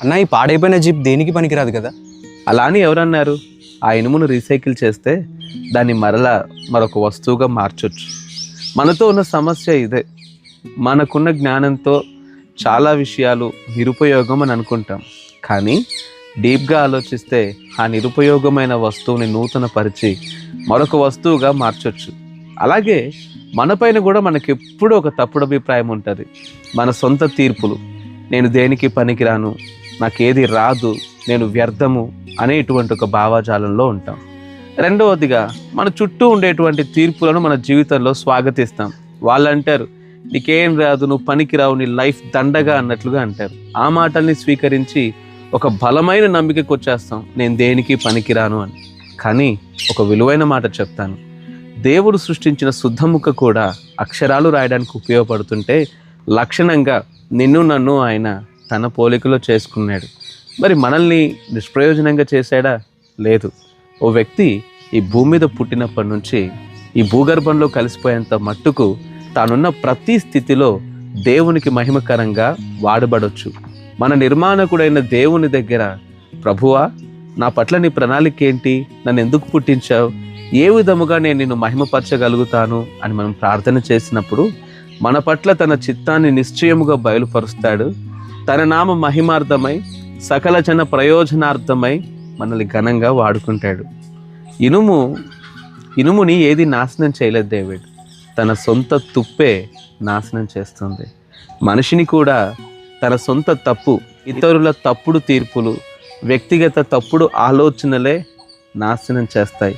అన్న ఈ పాడైపోయిన జీప్ దేనికి పనికిరాదు కదా? అలా అని ఎవరన్నారు? ఆ ఇనుమును రీసైకిల్ చేస్తే దాన్ని మరలా మరొక వస్తువుగా మార్చొచ్చు. మనతో ఉన్న సమస్య ఇదే. మనకున్న జ్ఞానంతో చాలా విషయాలు నిరుపయోగం అని అనుకుంటాం. కానీ డీప్గా ఆలోచిస్తే ఆ నిరుపయోగమైన వస్తువుని నూతన పరిచి మరొక వస్తువుగా మార్చొచ్చు. అలాగే మనపైన కూడా మనకి ఎప్పుడూ ఒక తప్పుడు అభిప్రాయం ఉంటుంది. మన సొంత తీర్పులు. నేను దేనికి పనికిరాను? నాకేది రాదు? నేను వ్యర్థము? అనేటువంటి ఒక భావజాలంలో ఉంటాం. రెండవదిగా మన చుట్టూ ఉండేటువంటి తీర్పులను మన జీవితంలో స్వాగతిస్తాం. వాళ్ళు అంటారు నీకేం రాదు? నువ్వు పనికిరావు. నీ లైఫ్ దండగా అన్నట్లుగా అంటారు. ఆ మాటల్ని స్వీకరించి ఒక బలమైన నమ్మికకు వచ్చేస్తాం నేను దేనికి పనికిరాను? అని. కానీ ఒక విలువైన మాట చెప్తాను. దేవుడు సృష్టించిన శుద్ధముక్క కూడా అక్షరాలు రాయడానికి ఉపయోగపడుతుంటే లక్షణంగా నిన్ను నన్ను ఆయన తన పోలికలో చేసుకున్నాడు. మరి మనల్ని నిష్ప్రయోజనంగా చేశాడా? లేదు. ఓ వ్యక్తి ఈ భూమి మీద పుట్టినప్పటి నుంచి ఈ భూగర్భంలో కలిసిపోయేంత మట్టుకు తానున్న ప్రతి స్థితిలో దేవునికి మహిమకరంగా వాడబడొచ్చు. మన నిర్మాణకుడైన దేవుని దగ్గర ప్రభువా నా పట్ల నీ ప్రణాళిక ఏంటి? నన్ను ఎందుకు పుట్టించావు? ఏ విధముగా నేను నిన్ను మహిమపరచగలుగుతాను అని మనం ప్రార్థన చేసినప్పుడు మన పట్ల తన చిత్తాన్ని నిశ్చయముగా బయలుపరుస్తాడు. తన నామ మహిమార్థమై సకల జన ప్రయోజనార్థమై మనల్ని ఘనంగా వాడుకుంటాడు. ఇనుము ఇనుముని ఏది నాశనం చేయలేదు డేవిడ్ తన సొంత తుప్పే నాశనం చేస్తుంది. మనిషిని కూడా తన సొంత తప్పు ఇతరుల తప్పుడు తీర్పులు వ్యక్తిగత తప్పుడు ఆలోచనలే నాశనం చేస్తాయి.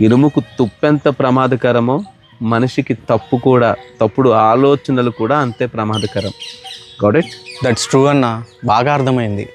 ఇనుముకు తుప్పెంత ప్రమాదకరమో మనిషికి తప్పు కూడా తప్పుడు ఆలోచనలు కూడా అంతే ప్రమాదకరం. గౌడెట్ దట్స్ ట్రూ అన్న. బాగా అర్థమైంది.